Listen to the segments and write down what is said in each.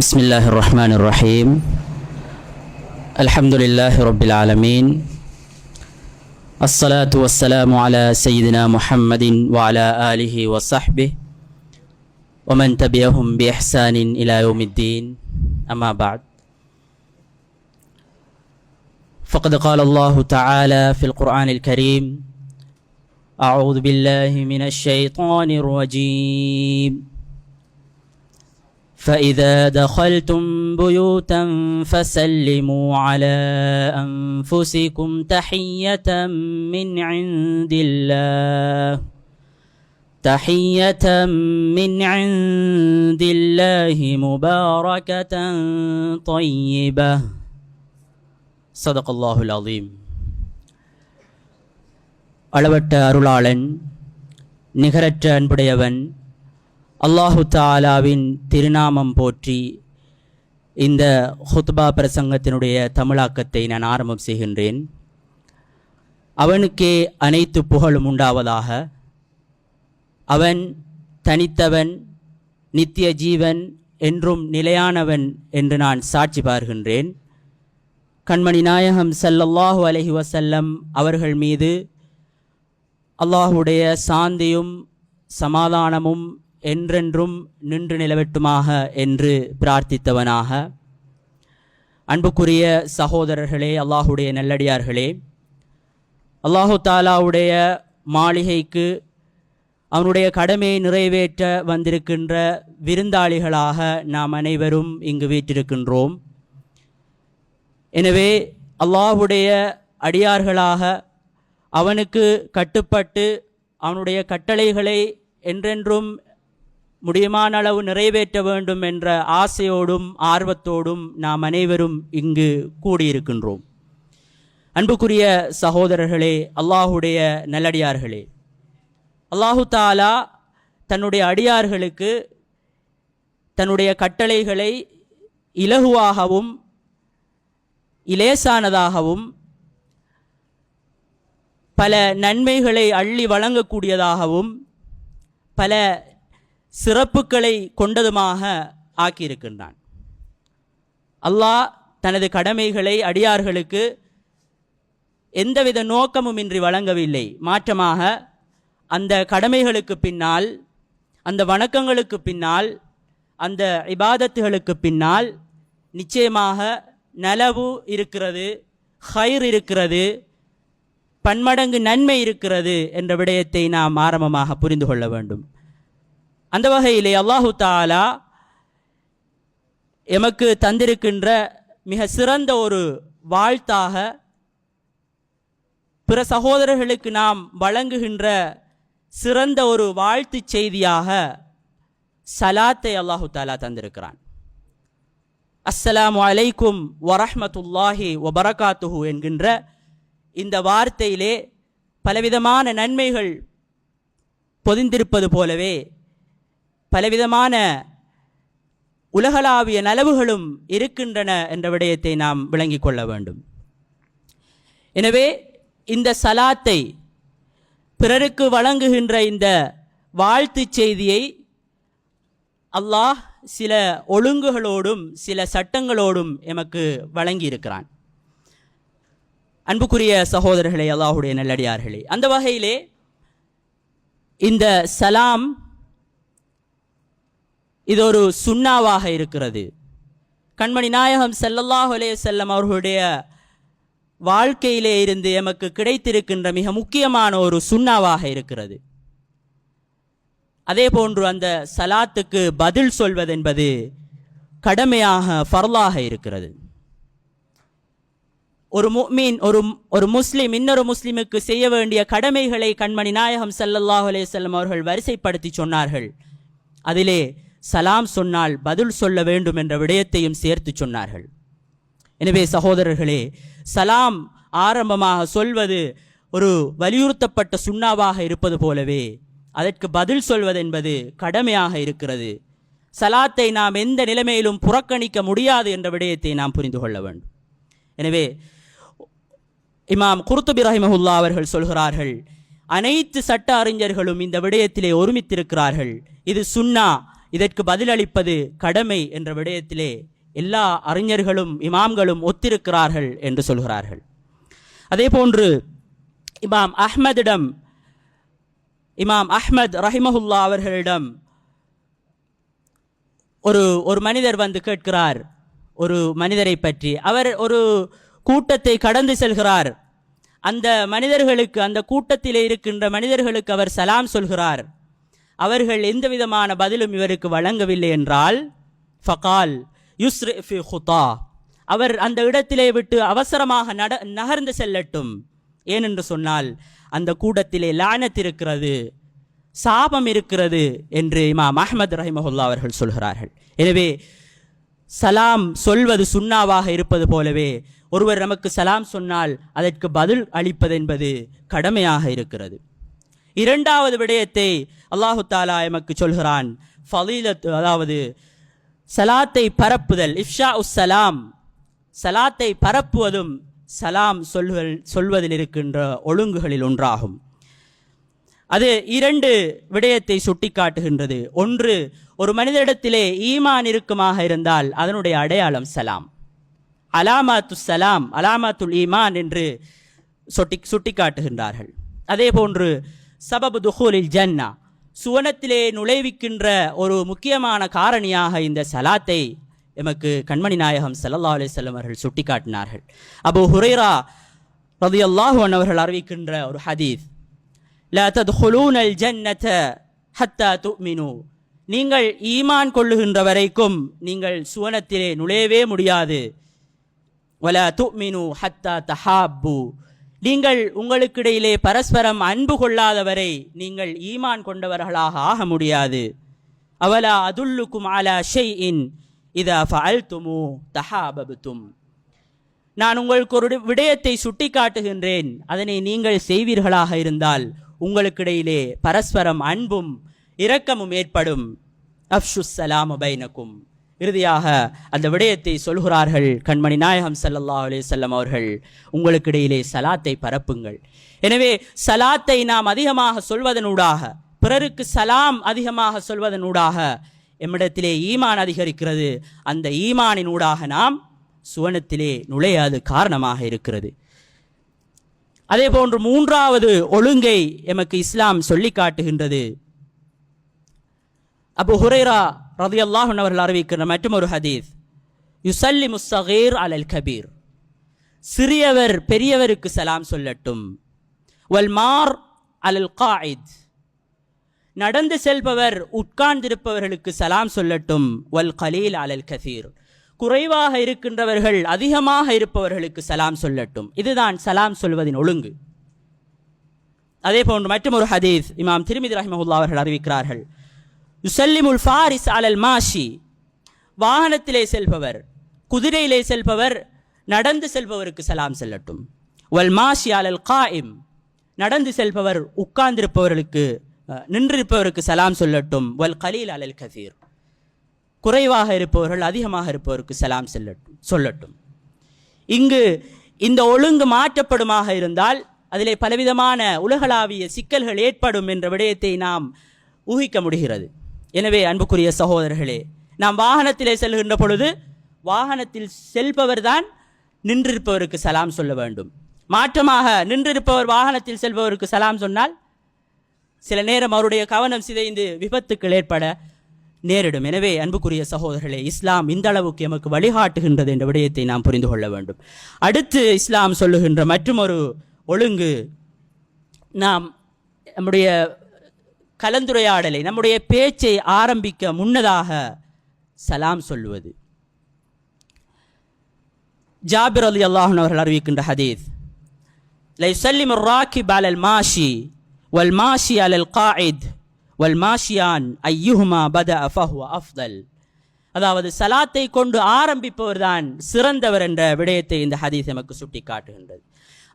بسم الله الرحمن الرحيم الحمد لله رب العالمين الصلاة والسلام على سيدنا محمد وعلى آله وصحبه ومن تبعهم بإحسان إلى يوم الدين أما بعد فقد قال الله تعالى في القرآن الكريم أعوذ بالله من الشيطان الرجيم فإذا دخلتم بيوتا فسلموا على أنفسكم تحية من عند الله تحية من عند الله مباركة طيبة صدق الله العظيم அளவற்ற அருளாளன் நிகரற்ற அன்புடையவன் அல்லாஹு தாலாவின் திருநாமம் போற்றி இந்த ஹுத்பா பிரசங்கத்தினுடைய தமிழாக்கத்தை நான் ஆரம்பம் செய்கின்றேன். அவனுக்கே அனைத்து புகழும் உண்டாவதாக. அவன் தனித்தவன் நித்திய ஜீவன் என்றும் நிலையானவன் என்று நான் சாட்சி பார்கின்றேன். கண்மணி நாயகம் சல்லல்லாஹு அலஹி வசல்லம் அவர்கள் மீது அல்லாஹுடைய சாந்தியும் சமாதானமும் என்றென்றும் நின்று நிலவட்டுமாக என்று பிரார்த்தித்தவனாக. அன்புக்குரிய சகோதரர்களே அல்லாஹுடைய நல்லடியார்களே அல்லாஹு தாலாவுடைய மாளிகைக்கு அவனுடைய கடமையை நிறைவேற்ற வந்திருக்கின்ற விருந்தாளிகளாக நாம் அனைவரும் இங்கு வீற்றிருக்கின்றோம். எனவே அல்லாஹுடைய அடியார்களாக அவனுக்கு கட்டுப்பட்டு அவனுடைய கட்டளைகளை என்றென்றும் முடியுமான அளவு நிறைவேற்ற வேண்டும் என்ற ஆசையோடும் ஆர்வத்தோடும் நாம் அனைவரும் இங்கு கூடியிருக்கின்றோம். அன்புக்குரிய சகோதரர்களே அல்லாஹுடைய நல்லடியார்களே அல்லாஹு தாலா தன்னுடைய அடியார்களுக்கு தன்னுடைய கட்டளைகளை இலகுவாகவும் இலேசானதாகவும் பல நன்மைகளை அள்ளி வழங்கக்கூடியதாகவும் பல சிறப்புகளை கொண்டதுமாக ஆக்கியிருக்கின்றான். அல்லாஹ் தனது கடமைகளை அடியார்களுக்கு எந்தவித நோக்கமுமின்றி வழங்கவில்லை. மாற்றமாக அந்த கடமைகளுக்கு பின்னால் அந்த வணக்கங்களுக்கு பின்னால் அந்த இபாதத்துகளுக்கு பின்னால் நிச்சயமாக நலவு இருக்கிறது ஹைர் இருக்கிறது பன்மடங்கு நன்மை இருக்கிறது என்ற விடயத்தை நாம் ஆரம்பமாக புரிந்து கொள்ள வேண்டும். அந்த வகையிலே அல்லாஹு தாலா எமக்கு தந்திருக்கின்ற மிக சிறந்த ஒரு வாழ்த்தாக பிற சகோதரர்களுக்கு நாம் வழங்குகின்ற சிறந்த ஒரு வாழ்த்து செய்தியாக சலாத்தை அல்லாஹு தாலா தந்திருக்கிறான். அஸ்ஸலாமு அலைக்கும் வரஹமத்துல்லாஹி வபரகாத்துஹு என்கின்ற இந்த வார்த்தையிலே பலவிதமான நன்மைகள் பொதிந்திருப்பது போலவே பலவிதமான உலகளாவிய நலவுகளும் இருக்கின்றன என்ற விடயத்தை நாம் விளங்கிக் கொள்ள வேண்டும். எனவே இந்த சலாத்தை பிறருக்கு வழங்குகின்ற இந்த வாழ்த்து செய்தியை அல்லாஹ் சில ஒழுங்குகளோடும் சில சட்டங்களோடும் எமக்கு வழங்கியிருக்கிறான். அன்புக்குரிய சகோதரர்களே அல்லாஹுடைய நல்லடியார்களே அந்த வகையிலே இந்த சலாம் இது ஒரு சுண்ணாவாக இருக்கிறது. கண்மணி நாயகம் ஸல்லல்லாஹு அலைஹி அவர்களுடைய வாழ்க்கையிலே இருந்து எமக்கு கிடைத்திருக்கின்ற மிக முக்கியமான ஒரு சுண்ணாவாக இருக்கிறது. அதே போன்று அந்த சலாத்துக்கு பதில் சொல்வதென்பது கடமையாக ஃபர்லாக இருக்கிறது. ஒரு மீன் ஒரு ஒரு முஸ்லீம் இன்னொரு முஸ்லீமுக்கு செய்ய வேண்டிய கடமைகளை கண்மணி நாயகம் ஸல்லல்லாஹு அலைஹி அவர்கள் வரிசைப்படுத்தி சொன்னார்கள். அதிலே சலாம் சொன்னால் பதில் சொல்ல வேண்டும் என்ற விடயத்தையும் சேர்த்து சொன்னார்கள். எனவே சகோதரர்களே சலாம் ஆரம்பமாக சொல்வது ஒரு வலியுறுத்தப்பட்ட சுண்ணாவாக இருப்பது போலவே அதற்கு பதில் சொல்வதென்பது கடமையாக இருக்கிறது. சலாத்தை நாம் எந்த நிலைமையிலும் புறக்கணிக்க முடியாது என்ற விடயத்தை நாம் புரிந்து கொள்ள வேண்டும். எனவே இமாம் குருத்துபி ரஹிமஹுல்லா அவர்கள் சொல்கிறார்கள் அனைத்து சட்ட அறிஞர்களும் இந்த விடயத்திலே ஒருமித்திருக்கிறார்கள். இது சுன்னா இதற்கு பதிலளிப்பது கடமை என்ற விடயத்திலே எல்லா அறிஞர்களும் இமாம்களும் ஒத்திருக்கிறார்கள் என்று சொல்கிறார்கள். அதே போன்று இமாம் அஹ்மதிடம் இமாம் அஹ்மத் ரஹிமஹுல்லா அவர்களிடம் ஒரு ஒரு மனிதர் வந்து கேட்கிறார் ஒரு மனிதரை பற்றி. அவர் ஒரு கூட்டத்தை கடந்து செல்கிறார். அந்த மனிதர்களுக்கு அந்த கூட்டத்தில் இருக்கின்ற மனிதர்களுக்கு அவர் சலாம் சொல்கிறார். அவர்கள் எந்த விதமான பதிலும் இவருக்கு வழங்கவில்லை என்றால் ஃபகால் யுஸ்ரி ஹுதா அவர் அந்த இடத்திலே விட்டு அவசரமாக நட நகர்ந்து செல்லட்டும். ஏனென்று சொன்னால் அந்த கூட்டத்திலே லானத் இருக்கிறது சாபம் இருக்கிறது என்று இமாம் அஹமது ரஹிமஹுல்லா அவர்கள் சொல்கிறார்கள். எனவே சலாம் சொல்வது சுண்ணாவாக இருப்பது போலவே ஒருவர் நமக்கு சலாம் சொன்னால் அதற்கு பதில் அளிப்பது என்பது கடமையாக இருக்கிறது. இரண்டாவது விடயத்தை அல்லாஹு தாலா எமக்கு சொல்கிறான். ஃபலீலத் அதாவது சலாத்தை பரப்புதல் இஃப்ஷா உஸ் சலாம். சலாத்தை பரப்புவதும் சலாம் சொல்கள் சொல்வதில் இருக்கின்ற ஒழுங்குகளில் ஒன்றாகும். அது இரண்டு விடயத்தை சுட்டிக்காட்டுகின்றது. ஒன்று ஒரு மனிதனிடத்திலே ஈமான் இருக்குமாக இருந்தால் அதனுடைய அடையாளம் சலாம். அலாமாத்து சலாம் அலாமாத்துல் ஈமான் என்று சுட்டி சுட்டிக்காட்டுகின்றார்கள். அதே போன்று சபபு துஹூலில் ஜன்னா. சுவனத்திலே நுழைவிக்கின்ற ஒரு முக்கியமான காரணியாக இந்த சலாத்தை எமக்கு கண்மணி நாயகம் ஸல்லல்லாஹு அலிசல்லம் அவர்கள் சுட்டிக்காட்டினார்கள். அபு ஹுரைரா ரதி அல்லாஹுவன் அவர்கள் அறிவிக்கின்ற ஒரு ஹதீஸ் ஹத்தா துமினு. நீங்கள் ஈமான் கொள்ளுகின்ற வரைக்கும் நீங்கள் சுவனத்திலே நுழையவே முடியாது. வல துமினு ஹத்தா தஹாபு நீங்கள் உங்களுக்கிடையிலே பரஸ்பரம் அன்பு கொள்ளாதவரை நீங்கள் ஈமான் கொண்டவர்களாக ஆக முடியாது. அவலா அதுல்லுக்கும் அலா இத இதா ஃபஅல்துமு தஹாபபுத்தும் நான் உங்களுக்கு ஒரு விடயத்தை சுட்டிக்காட்டுகின்றேன். அதனை நீங்கள் செய்வீர்களாக இருந்தால் உங்களுக்கிடையிலே பரஸ்பரம் அன்பும் இரக்கமும் ஏற்படும். அஃப்ஷு சலாம் பைனக்கும். இறுதியாக அந்த விடயத்தை சொல்கிறார்கள் கண்மணி நாயகம் சல்லல்லா அலே செல்லம் அவர்கள் உங்களுக்கிடையிலே சலாத்தை பரப்புங்கள். எனவே சலாத்தை நாம் அதிகமாக சொல்வதனூடாக பிறருக்கு சலாம் அதிகமாக சொல்வதனூடாக எம்மிடத்திலே ஈமான் அதிகரிக்கிறது. அந்த ஈமானினூடாக நாம் சுவனத்திலே நுழையாது காரணமாக இருக்கிறது. அதே போன்று மூன்றாவது ஒழுங்கை எமக்கு இஸ்லாம் சொல்லி காட்டுகின்றது அபு ஹுரைரா ரதியல்லாஹு அவர்கள் அறிவிக்கிற மற்றும் ஒரு ஹதீஸ். யுசல்லி முஸ்ஸகீர் அலல் கபீர். சிறியவர் பெரியவருக்கு சலாம் சொல்லட்டும். வல் மார் அலல் காயித். நடந்து செல்பவர் உட்கார்ந்திருப்பவர்களுக்கு சலாம் சொல்லட்டும். வல் கலீல் அலல் கசீர். குறைவாக இருக்கின்றவர்கள் அதிகமாக இருப்பவர்களுக்கு சலாம் சொல்லட்டும். இதுதான் சலாம் சொல்வதின் ஒழுங்கு. அதே போன்று மற்றும் ஒரு ஹதீஸ் இமாம் திருமிதி ரஹிமஹுல்லா அவர்கள் அறிவிக்கிறார்கள். யுசல்லிமுல் ஃபாரிஸ் அலல் மாஷி. வாகனத்திலே செல்பவர் குதிரையிலே செல்பவர் நடந்து செல்பவருக்கு சலாம் செல்லட்டும். வல் மாஷி அலல் காயிம் நடந்து செல்பவர் உட்கார்ந்திருப்பவர்களுக்கு நின்றிருப்பவருக்கு சலாம் சொல்லட்டும். வல் கலீல் அலல் கசீர் குறைவாக இருப்பவர்கள் அதிகமாக இருப்பவருக்கு சலாம் செல்லட்டும் சொல்லட்டும். இங்கு இந்த ஒழுங்கு மாற்றப்படுமாக இருந்தால் அதிலே பலவிதமான உலகளாவிய சிக்கல்கள் ஏற்படும் என்ற விடயத்தை நாம் ஊகிக்க முடிகிறது. எனவே அன்புக்குரிய சகோதரர்களே நாம் வாகனத்திலே செல்கின்ற பொழுது வாகனத்தில் செல்பவர்தான் நின்றிருப்பவருக்கு சலாம் சொல்ல வேண்டும். மாற்றமாக நின்றிருப்பவர் வாகனத்தில் செல்பவருக்கு சலாம் சொன்னால் சில நேரம் அவருடைய கவனம் சிதைந்து விபத்துக்கள் ஏற்பட நேரிடும். எனவே அன்புக்குரிய சகோதரர்களே இஸ்லாம் இந்த அளவுக்கு எமக்கு வழிகாட்டுகின்றது என்ற விடயத்தை நாம் புரிந்து கொள்ள வேண்டும். அடுத்து இஸ்லாம் சொல்லுகின்ற மற்றொரு ஒழுங்கு நாம் நம்முடைய கலந்துரையாடலை நம்முடைய பேச்சை ஆரம்பிக்க முன்னதாக சலாம் சொல்லுவது. ஜாபிர் அலி அல்லாஹன் அவர்கள் அறிவிக்கின்ற ஹதீஸ் லைசல்லிம் ராக்கிப் அலல் மாஷி வல் மாஷி அலல் காயித் வல் மாஷியான் ஐயுஹுமா பத அஃபஹு அஃப்தல். அதாவது சலாத்தை கொண்டு ஆரம்பிப்பவர் தான் சிறந்தவர் என்ற விடயத்தை இந்த ஹதீஸ் எமக்கு சுட்டி காட்டுகின்றது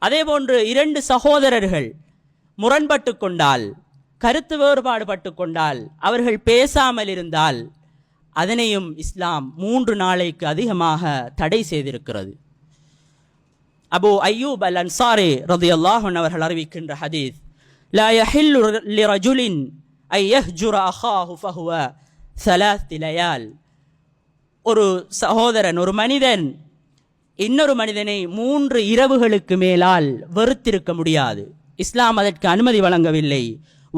அதே போன்று இரண்டு சகோதரர்கள் முரண்பட்டு கொண்டால் கருத்து வேறுபாடு பட்டு கொண்டால் அவர்கள் பேசாமல் இருந்தால் அதனையும் இஸ்லாம் மூன்று நாளைக்கு அதிகமாக தடை செய்திருக்கிறது. அபு ஐயூப் அல் அன்சாரி ரதி அல்லாஹன் அவர்கள் அறிவிக்கின்ற ஹதீஸ் லா யஹில் லிரஜுலின் ஐ யஹ்ஜுர அஹாஹு ஃபஹுவ சலாத்திலையால் ஒரு சகோதரன் ஒரு மனிதன் இன்னொரு மனிதனை மூன்று இரவுகளுக்கு மேலால் வெறுத்திருக்க முடியாது. இஸ்லாம் அதற்கு அனுமதி வழங்கவில்லை.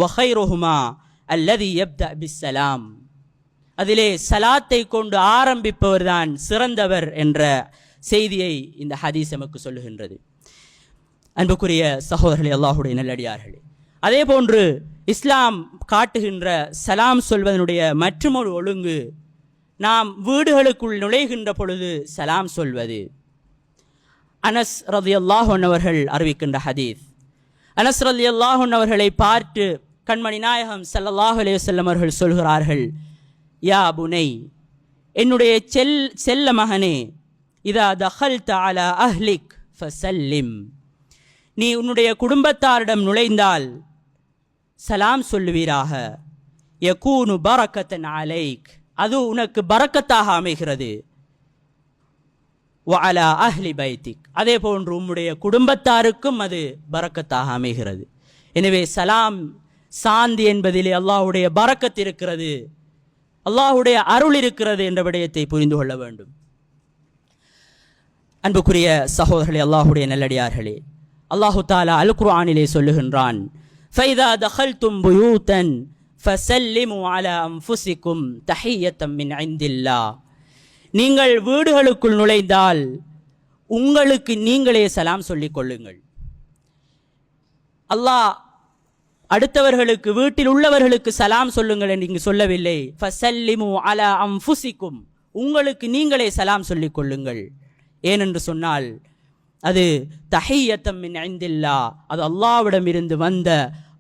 ஒஹைரோஹுமா அல்லது எப்த பிஸ்ஸலாம் அதிலே சலாத்தை கொண்டு ஆரம்பிப்பவர் தான் சிறந்தவர் என்ற செய்தியை இந்த ஹதீஸ் எமக்கு சொல்லுகின்றது. அன்புக்குரிய சகோதரர்களே அல்லாஹுடைய நல்லடியார்களே. அதே போன்று இஸ்லாம் காட்டுகின்ற சலாம் சொல்வதனுடைய மற்றுமொரு ஒழுங்கு நாம் வீடுகளுக்குள் நுழைகின்ற பொழுது சலாம் சொல்வது. அனஸ் ரதி அவர்கள் அறிவிக்கின்ற ஹதீஸ். அனஸ் ரதி அவர்களை பார்த்து கண்மணி நாயகம் ஸல்லல்லாஹு செல்லமர்கள் அவர்கள் சொல்கிறார்கள் யா புனை என்னுடைய செல் செல்ல மகனே இதா தஹல் தாலா அஹ்லிக் ஃபசல்லிம். நீ உன்னுடைய குடும்பத்தாரிடம் நுழைந்தால் சலாம் சொல்லுவீராக. யகூனு பரக்கத்தன் அலைக் அது உனக்கு பரக்கத்தாக அமைகிறது. அலா அஹ்லி பைத்திக் அதே போன்று உம்முடைய குடும்பத்தாருக்கும் அது பரக்கத்தாக அமைகிறது. எனவே சலாம் சாந்தி என்பதிலே அல்லாஹுடைய பறக்கத் இருக்கிறது. அல்லாஹுடைய அருள் இருக்கிறது என்ற விடயத்தை புரிந்து கொள்ள வேண்டும். அன்புக்குரிய சகோதரர்களே அல்லாஹ்வுடைய நல்லடியார்களே அல்லாஹு தாலா அல் குர்ஆனிலே சொல்லுகின்றான் ஃபைதா தஹல்தும் புயூதன் ஃபசல்லிமு அலா அன்ஃபுசிக்கும் தஹியத்தம் மின் ஐந்தில்லா நீங்கள் வீடுகளுக்குள் நுழைந்தால் உங்களுக்கு நீங்களே சலாம் சொல்லிக் கொள்ளுங்கள். அல்லாஹ் அடுத்தவர்களுக்கு வீட்டில் உள்ளவர்களுக்கு சலாம் சொல்லுங்கள் என்று இங்கு சொல்லவில்லை. ஃபசல்லிமு அலா ஃபுசிக்கும் உங்களுக்கு நீங்களே சலாம் சொல்லிக் கொள்ளுங்கள். ஏனென்று சொன்னால் அது தஹையத்தம் மின் ஐந்தில்லா அது அல்லாவிடம் இருந்து வந்த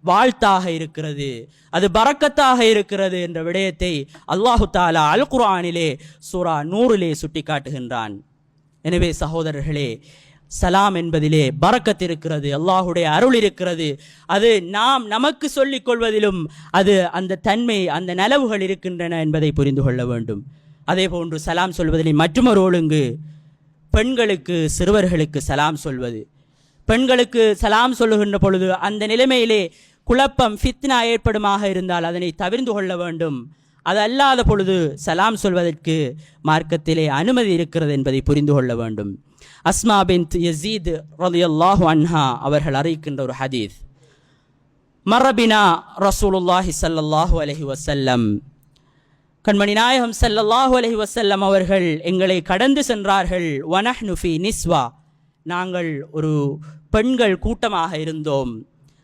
வாழ்த்தாக இருக்கிறது. அது பறக்கத்தாக இருக்கிறது என்ற விடயத்தை அல்லாஹு தாலா அல் குர்ஆனிலே சூரா நூறிலே சுட்டி காட்டுகின்றான் எனவே சகோதரர்களே சலாம் என்பதிலே பறக்கத் இருக்கிறது அல்லாஹுடைய அருள் இருக்கிறது. அது நாம் நமக்கு சொல்லிக் கொள்வதிலும் அது அந்த தன்மை அந்த நலவுகள் இருக்கின்றன என்பதை புரிந்து கொள்ள வேண்டும். அதே போன்று சலாம் சொல்வதிலே மற்றொரு ஒழுங்கு பெண்களுக்கு சிறுவர்களுக்கு சலாம் சொல்வது. பெண்களுக்கு சலாம் சொல்லுகின்ற பொழுது அந்த நிலைமையிலே குழப்பம் ஃபித்னா ஏற்படுமாக இருந்தால் அதனை தவிர்ந்து கொள்ள வேண்டும். அது அல்லாத பொழுது சலாம் சொல்வதற்கு மார்க்கத்திலே அனுமதி இருக்கிறது என்பதை புரிந்து கொள்ள வேண்டும். அஸ்மா பின் யசீத் ரலியல்லாஹு அன்ஹா அவர்கள் அறிவிக்கின்ற ஒரு ஹதீஸ். மரபினா ரசூலுல்லாஹி ஸல்லல்லாஹு அலஹி வசல்லம் கண்மணி நாயகம் சல்லல்லாஹு அலஹி வசல்லம் அவர்கள் எங்களை கடந்து சென்றார்கள். வனஹ் நுஃபி நிஸ்வா. நாங்கள் ஒரு பெண்கள் கூட்டமாக இருந்தோம்.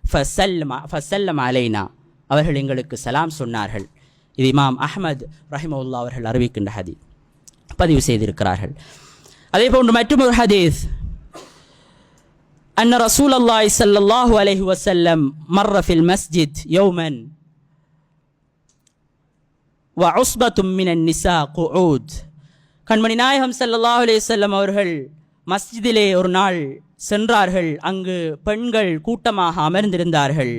ஃபசல்லமா ஃபசல்லம் அலைனா. அவர்கள் எங்களுக்கு சலாம் சொன்னார்கள். இது இமாம் அஹ்மத் ரஹிமவுல்லா அவர்கள் அறிவிக்கின்ற ஹதீஸ் பதிவு செய்திருக்கிறார்கள் அதே போன்று மற்றொரு ஹதீஸ் أن رسول الله صلى الله عليه وسلم مر في المسجد يوما وعصبة من النساء قعود கண்மணி நாயகம் ஸல்லல்லாஹு அலைஹி வஸல்லம் அவர்கள் மஸ்ஜிதிலே ஒரு நாள் சென்றார்கள் அங்கு பெண்கள் கூட்டமாக அமர்ந்திருந்தார்கள்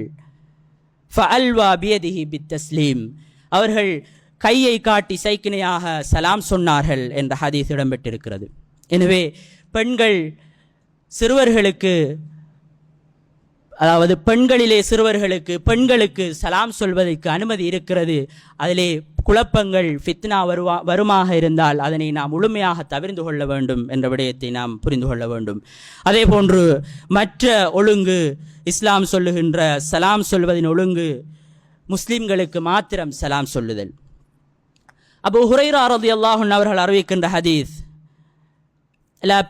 ஃபஅல்வா பியதிஹி பித்தஸ்லீம் அவர்கள் கையை காட்டி சைக்கினையாக சலாம் சொன்னார்கள் என்ற ஹதீஸ் இடம்பெற்றிருக்கிறது. எனவே பெண்கள் சிறுவர்களுக்கு அதாவது பெண்களிலே சிறுவர்களுக்கு பெண்களுக்கு சலாம் சொல்வதற்கு அனுமதி இருக்கிறது. அதிலே குழப்பங்கள் ஃபித்னா வருவா வருமாக இருந்தால் அதனை நாம் முழுமையாக தவிர்ந்து கொள்ள வேண்டும் என்ற விடயத்தை நாம் புரிந்து கொள்ள வேண்டும். அதே போன்று மற்ற ஒழுங்கு இஸ்லாம் சொல்லுகின்ற சலாம் சொல்வதின் ஒழுங்கு முஸ்லீம்களுக்கு மாத்திரம் சலாம் சொல்லுதல். அபு ஹுரைரா ரதி அல்லாஹன் அவர்கள் அறிவிக்கின்ற ஹதீஸ் லா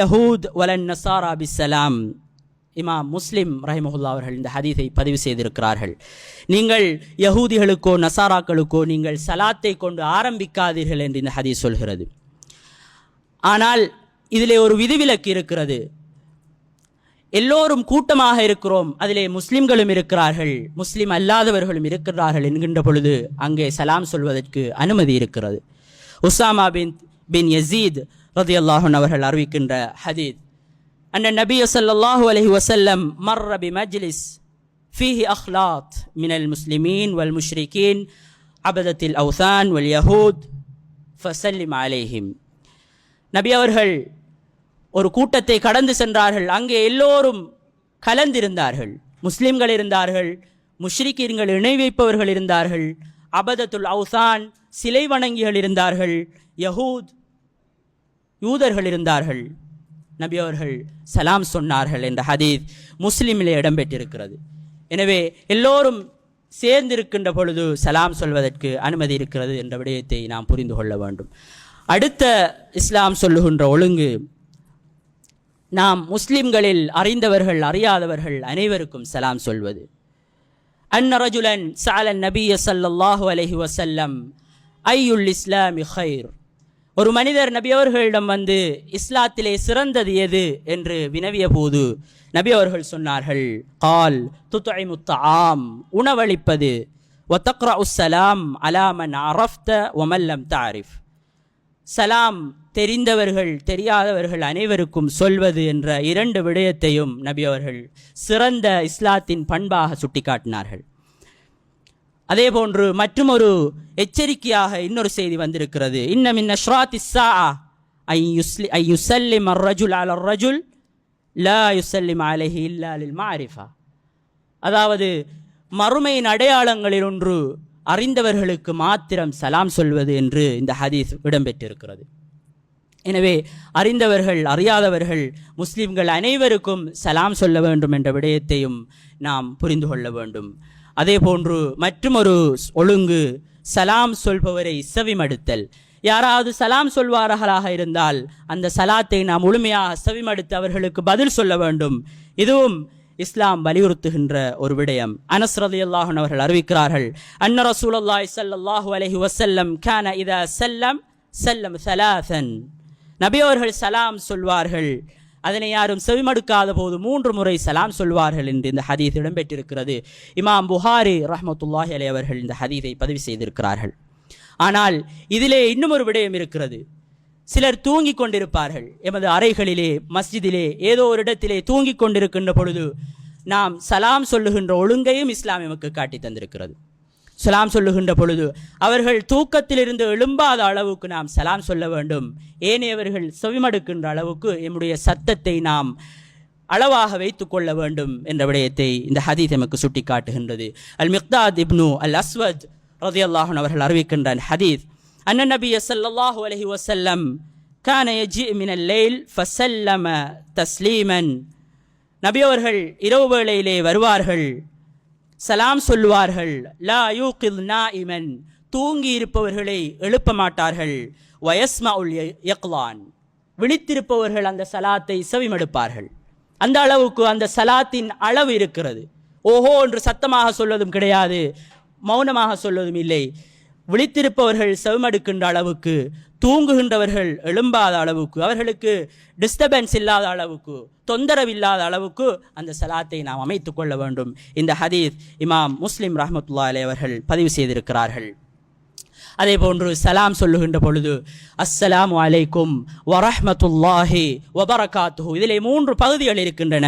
யஹூத் வலன் நசாரா பிஸ்ஸலாம் இமாம் முஸ்லிம் ரஹிமஹுல்லா அவர்கள் இந்த ஹதீஸை பதிவு செய்திருக்கிறார்கள். நீங்கள் யகூதிகளுக்கோ நசாராக்களுக்கோ நீங்கள் சலாத்தை கொண்டு ஆரம்பிக்காதீர்கள் என்று இந்த ஹதீஸ் சொல்கிறது. ஆனால் இதிலே ஒரு விதிவிலக்கு இருக்கிறது. எல்லோரும் கூட்டமாக இருக்கிறோம். அதிலே முஸ்லிம்களும் இருக்கிறார்கள். முஸ்லிம் அல்லாதவர்களும் இருக்கிறார்கள் என்கின்ற பொழுது அங்கே சலாம் சொல்வதற்கு அனுமதி இருக்கிறது. உசாமா பின் பின் யசீத் ரதி அல்லாஹன் அவர்கள் அறிவிக்கின்ற ஹதீத். அண்ட நபி சல்லாஹூ அலஹி வசல்லம் மர் ரபி மஜ்லிஸ் ஃபிஹி அஹ்லாத் மினல் முஸ்லிமீன் வல் முஷ்ரிகீன் அபதத்தில் அவுசான் வல் யஹூத் ஃபசல்லிம் அலேஹிம். நபி அவர்கள் ஒரு கூட்டத்தை கடந்து சென்றார்கள். அங்கே எல்லோரும் கலந்திருந்தார்கள். முஸ்லிம்கள் இருந்தார்கள் முஷ்ரிக்கீன்கள் இணை வைப்பவர்கள் இருந்தார்கள் அபதத்துல் அவுசான் சிலை வணங்கிகள் இருந்தார்கள் யஹூத் யூதர்கள் இருந்தார்கள். நபி அவர்கள் சலாம் சொன்னார்கள் என்ற ஹதீத் முஸ்லீமிலே இடம்பெற்றிருக்கிறது. எனவே எல்லோரும் சேர்ந்திருக்கின்ற பொழுது சலாம் சொல்வதற்கு அனுமதி இருக்கிறது என்ற விடயத்தை நாம் புரிந்து கொள்ள வேண்டும். அடுத்த இஸ்லாம் சொல்லுகின்ற ஒழுங்கு நாம் முஸ்லிம்களில் அறிந்தவர்கள் அறியாதவர்கள் அனைவருக்கும் சலாம் சொல்வது. அன்னரஜுலன் சாலன் நபிய ஸல்லல்லாஹு அலஹி வசல்லம் ஐயுல் இஸ்லாமி ஹைர் ஒரு மனிதர் நபி அவர்களிடம் வந்து இஸ்லாத்திலே சிறந்தது எது? என்று வினவிய போது நபி அவர்கள் சொன்னார்கள் கால் துத்தொய் முத்த ஆம் உணவளிப்பது ஒத்தக்ரா உஸ்ஸலாம் அலாமன் அரஃப்த ஒமல்லம் தாரிஃப் சலாம் தெரிந்தவர்கள் தெரியாதவர்கள் அனைவருக்கும் சொல்வது என்ற இரண்டு விடயத்தையும் நபி அவர்கள் சிறந்த இஸ்லாத்தின் பண்பாக சுட்டிக்காட்டினார்கள். அதே போன்று மற்றுமொரு எச்சரிக்கையாக இன்னொரு செய்தி வந்திருக்கிறது. இன்னம் இன்ன ஷ்ராத் இஸ்ஸா ஐ யுஸ்லி ஐ யுசல்லிம் அர் ரஜுல் அல் ரஜுல் லா யுசல்லிம் அலைஹி இல்லா லில் மாரிஃபா. அதாவது மறுமையின் அடையாளங்களில் ஒன்று அறிந்தவர்களுக்கு மாத்திரம் சலாம் சொல்வது என்று இந்த ஹதீஸ் இடம்பெற்றிருக்கிறது. எனவே அறிந்தவர்கள் அறியாதவர்கள் முஸ்லிம்கள் அனைவருக்கும் சலாம் சொல்ல வேண்டும் என்ற விடயத்தையும் நாம் புரிந்து கொள்ள வேண்டும். அதே போன்று மற்றுமொரு ஒழுங்கு சலாம் சொல்பவரை செவிமடுத்தல். யாராவது சலாம் சொல்வார்களாக இருந்தால் அந்த சலாத்தை நாம் முழுமையாக செவிமடுத்து அவர்களுக்கு பதில் சொல்ல வேண்டும். இதுவும் இஸ்லாம் வலியுறுத்துகின்ற ஒரு விடயம். அனஸ் அல்லாஹன் அவர்கள் அறிவிக்கிறார்கள் அன்ன ரசூலுல்லாஹி ஸல்லல்லாஹு அலைஹி வஸல்லம் கான இதா செல்லம் சல்லம் சலாசன் நபி அவர்கள் சலாம் சொல்வார்கள். அதனை யாரும் செவிமடுக்காத போது மூன்று முறை சலாம் சொல்வார்கள் என்று இந்த ஹதீஸ் இடம்பெற்றிருக்கிறது. இமாம் புகாரி ரஹமத்துல்லாஹி அலி அவர்கள் இந்த ஹதீஸை பதிவு செய்திருக்கிறார்கள். ஆனால் இதிலே இன்னும் ஒரு விடயம் இருக்கிறது. சிலர் தூங்கிக் கொண்டிருப்பார்கள். எமது அறைகளிலே மஸ்ஜிதிலே ஏதோ ஒரு இடத்திலே தூங்கிக் கொண்டிருக்கின்ற பொழுது நாம் சலாம் சொல்லுகின்ற ஒழுங்கையும் இஸ்லாம் எமக்கு காட்டி தந்திருக்கிறது. சலாம் சொல்லுகின்ற பொழுது அவர்கள் தூக்கத்திலிருந்து எழும்பாத அளவுக்கு நாம் சலாம் சொல்ல வேண்டும். ஏனையவர்கள் செவிமடுக்கின்ற அளவுக்கு எம்முடைய சத்தத்தை நாம் அளவாக வைத்து கொள்ள வேண்டும் என்ற விடயத்தை இந்த ஹதீஸ் எமக்கு சுட்டி காட்டுகின்றது அல் மிக்தாத் இப்னு அல் அஸ்வத் ரதியல்லாஹன் அவர்கள் அறிவிக்கின்ற ஹதீஸ் அண்ணன் நபி ஸல்லல்லாஹு அலஹி வசல்லம் கான யஜி மின் லைல் ஃபசல்லம தஸ்லீமன். நபி அவர்கள் இரவு வேளையிலே வருவார்கள் சலாம் சொல்லுவார்கள் லா யூகில் நாஇமன். தூங்கி இருப்பவர்களை எழுப்ப மாட்டார்கள் வயஸ்மா உல் யக்லான். விழித்திருப்பவர்கள் அந்த சலாத்தை செவிமடுப்பார்கள். அந்த அளவுக்கு அந்த சலாத்தின் அளவு இருக்கிறது. ஓஹோ என்று சத்தமாக சொல்வதும் கிடையாது மௌனமாக சொல்வதும் இல்லை. விழித்திருப்பவர்கள் செவிமடுக்கின்ற அளவுக்கு தூங்குகின்றவர்கள் எழும்பாத அளவுக்கு அவர்களுக்கு டிஸ்டர்பன்ஸ் இல்லாத அளவுக்கு தொந்தரவு இல்லாத அளவுக்கு அந்த சலாத்தை நாம் அமைத்து கொள்ள வேண்டும். இந்த ஹதீஸ் இமாம் முஸ்லிம் ரஹமத்துல்லா அலை அவர்கள் பதிவு செய்திருக்கிறார்கள். அதே போன்று சலாம் சொல்லுகின்ற பொழுது அஸ்ஸலாமு அலைக்கும் வரஹமத்துல்லாஹி வபரகாத்து இதிலே மூன்று பகுதிகள் இருக்கின்றன.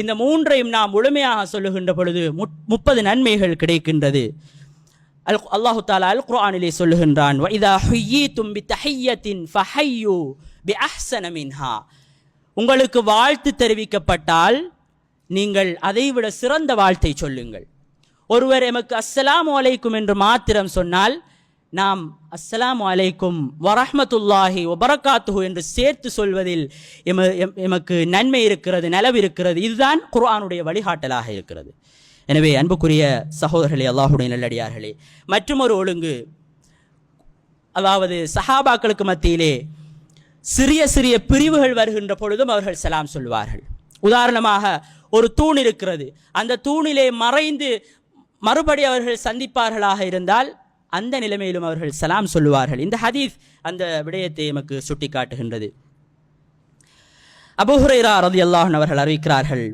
இந்த மூன்றையும் நாம் முழுமையாக சொல்லுகின்ற பொழுது முப்பது நன்மைகள் கிடைக்கின்றது. அல் அல்லாஹு தாலா அல் குரானிலே சொல்லுகின்றான் வைதா ஹுயி தும்பி தஹையத்தின் ஃபஹையு பி அஹ்சன மின்ஹா. உங்களுக்கு வாழ்த்து தெரிவிக்கப்பட்டால் நீங்கள் அதைவிட சிறந்த வாழ்த்தை சொல்லுங்கள். ஒருவர் எமக்கு அஸ்ஸலாம் அலைக்கும் என்று மாத்திரம் சொன்னால் நாம் அஸ்ஸலாம் அலைக்கும் வரஹமத்துல்லாஹி ஒபரகாத்துஹு என்று சேர்த்து சொல்வதில் எம எமக்கு நன்மை இருக்கிறது நலவு இருக்கிறது. இதுதான் குர்ஆனுடைய வழிகாட்டலாக இருக்கிறது. எனவே அன்புக்குரிய சகோதரர்களே அல்லாஹுடைய நல்லடியார்களே மற்றும் ஒரு ஒழுங்கு. அதாவது சஹாபாக்களுக்கு மத்தியிலே சிறிய சிறிய பிரிவுகள் வருகின்ற பொழுதும் அவர்கள் சலாம் சொல்வார்கள். உதாரணமாக ஒரு தூண் இருக்கிறது. அந்த தூணிலே மறைந்து மறுபடி அவர்கள் சந்திப்பார்களாக இருந்தால் அந்த நிலைமையிலும் அவர்கள் சலாம் சொல்லுவார்கள். இந்த ஹதீஸ் அந்த விடயத்தை எமக்கு சுட்டி காட்டுகின்றது அபுஹுரைரா ரதி அல்லாஹன் அவர்கள் அறிவிக்கிறார்கள்.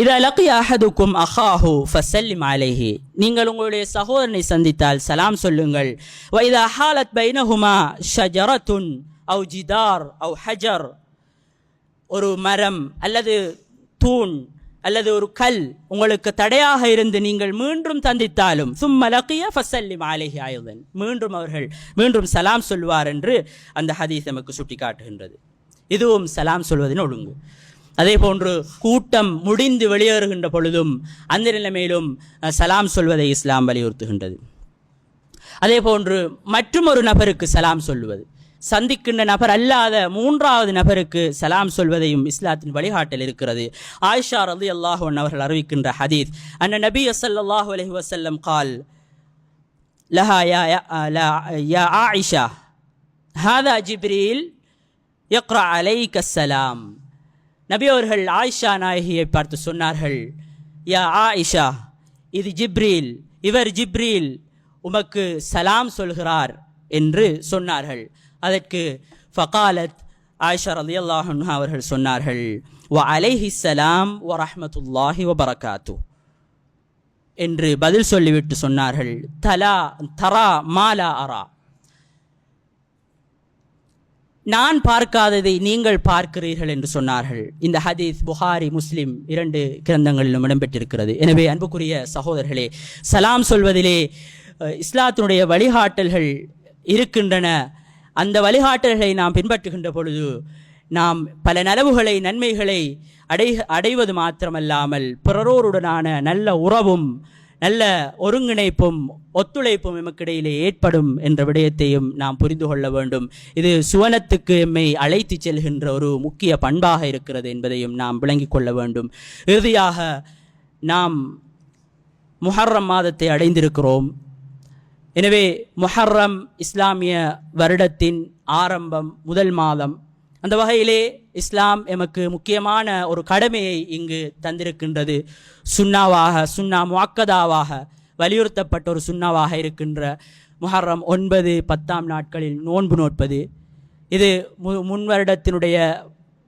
இது லக்கிய அஹதுக்கும் அஹாஹு ஃபசல்லிம் அலைஹி நீங்கள் உங்களுடைய சகோதரனை சந்தித்தால் சலாம் சொல்லுங்கள். வைத ஹாலத் பைனஹுமா ஷஜரத்துன் அவு ஜிதார் அவு ஹஜர் ஒரு மரம் அல்லது தூண் அல்லது ஒரு கல் உங்களுக்கு தடையாக இருந்து நீங்கள் மீண்டும் சந்தித்தாலும் சும்மலக்கிய ஃபசல்லிம் அலைஹி ஆயுதன் மீண்டும் அவர்கள் மீண்டும் சலாம் சொல்வார் என்று அந்த ஹதீஸ் நமக்கு சுட்டி காட்டுகின்றது இதுவும் சலாம் சொல்வதின் ஒழுங்கு. அதே போன்று கூட்டம் முடிந்து வெளியேறுகின்ற பொழுதும் அந்த நிலைமையிலும் சலாம் சொல்வதை இஸ்லாம் வலியுறுத்துகின்றது. அதே போன்று மற்றும் ஒரு நபருக்கு சலாம் சொல்லுவது சந்திக்கின்ற நபர் அல்லாத மூன்றாவது நபருக்கு சலாம் சொல்வதையும் இஸ்லாத்தின் வழிகாட்டல் இருக்கிறது. ஆயிஷா ரதி அல்லாஹ் அவர்கள் அறிவிக்கின்ற ஹதீத் அன்ன நபி அசல்லாஹு அலஹி வசல்லம் கால் லஹா யா யா யா ஆயிஷா ஹாதா ஜிப்ரீல் யக்ரா அலைக்க சலாம் நபி அவர்கள் ஆயிஷா நாயகியை பார்த்து சொன்னார்கள் யா ஆயிஷா இது ஜிப்ரீல் இவர் ஜிப்ரீல் உமக்கு சலாம் சொல்கிறார் என்று சொன்னார்கள். அதற்கு ஃபகாலத் ஆயிஷா அலி அன்ஹா அவர்கள் சொன்னார்கள் வ அலைஹி சலாம் வ ரஹமத்துல்லாஹி வ பரகாத்து என்று பதில் சொல்லிவிட்டு சொன்னார்கள் தலா தரா மாலா அரா நான் பார்க்காததை நீங்கள் பார்க்கிறீர்கள் என்று சொன்னார்கள். இந்த ஹதீஸ் புகாரி முஸ்லிம் இரண்டு கிரந்தங்களிலும் இடம்பெற்றிருக்கிறது. எனவே அன்புக்குரிய சகோதரர்களே சலாம் சொல்வதிலே இஸ்லாத்தினுடைய வழிகாட்டல்கள் இருக்கின்றன. அந்த வழிகாட்டல்களை நாம் பின்பற்றுகின்ற பொழுது நாம் பல நலவுகளை நன்மைகளை அடை அடைவது மாத்திரமல்லாமல் பிறரோருடனான நல்ல உறவும் நல்ல ஒருங்கிணைப்பும் ஒத்துழைப்பும் எமக்கிடையிலே ஏற்படும் என்ற விடயத்தையும் நாம் புரிந்து கொள்ள வேண்டும். இது சுவனத்துக்கு எம்மை அழைத்து செல்கின்ற ஒரு முக்கிய பண்பாக இருக்கிறது என்பதையும் நாம் விளங்கிக் கொள்ள வேண்டும். இறுதியாக நாம் முஹர்ரம் மாதத்தை அடைந்திருக்கிறோம். எனவே முஹர்ரம் இஸ்லாமிய வருடத்தின் ஆரம்பம் முதல் மாதம் அந்த வகையிலே இஸ்லாம் எமக்கு முக்கியமான ஒரு கடமையை இங்கு தந்திருக்கின்றது. சுன்னாவாக சுன்னா முவாக்கதாவாக வலியுறுத்தப்பட்ட ஒரு சுன்னாவாக இருக்கின்ற முஹர்ரம் ஒன்பது பத்தாம் நாட்களில் நோன்பு நோட்பது. இது மு முன் வருடத்தினுடைய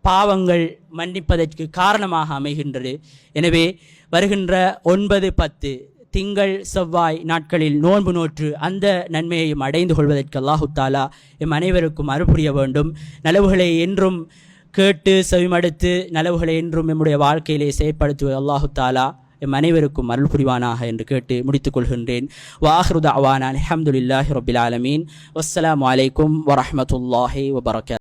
பாவங்கள் மன்னிப்பதற்கு காரணமாக அமைகின்றது. எனவே வருகின்ற ஒன்பது பத்து திங்கள் செவ்வாய் நாட்களில் நோன்பு நோற்று அந்த நன்மையையும் அடைந்து கொள்வதற்கு அல்லாஹு தாலா எம் அனைவருக்கும் அறுபுரிய வேண்டும். நலவுகளை என்றும் கேட்டு செவிமடுத்து நலவுகளை என்றும் நம்முடைய வாழ்க்கையிலே செயற்படுத்துவது அல்லாஹு தாலா எம் அனைவருக்கும் அருள் புரிவானாக என்று கேட்டு முடித்துக் கொள்கின்றேன். வாஹ்ருத அவானான் அஹமதுல்லாஹி ரபில் ஆலமீன். வஸ்ஸலாமு அலைக்கும் வரமத்துல்லாஹி வபரகாத்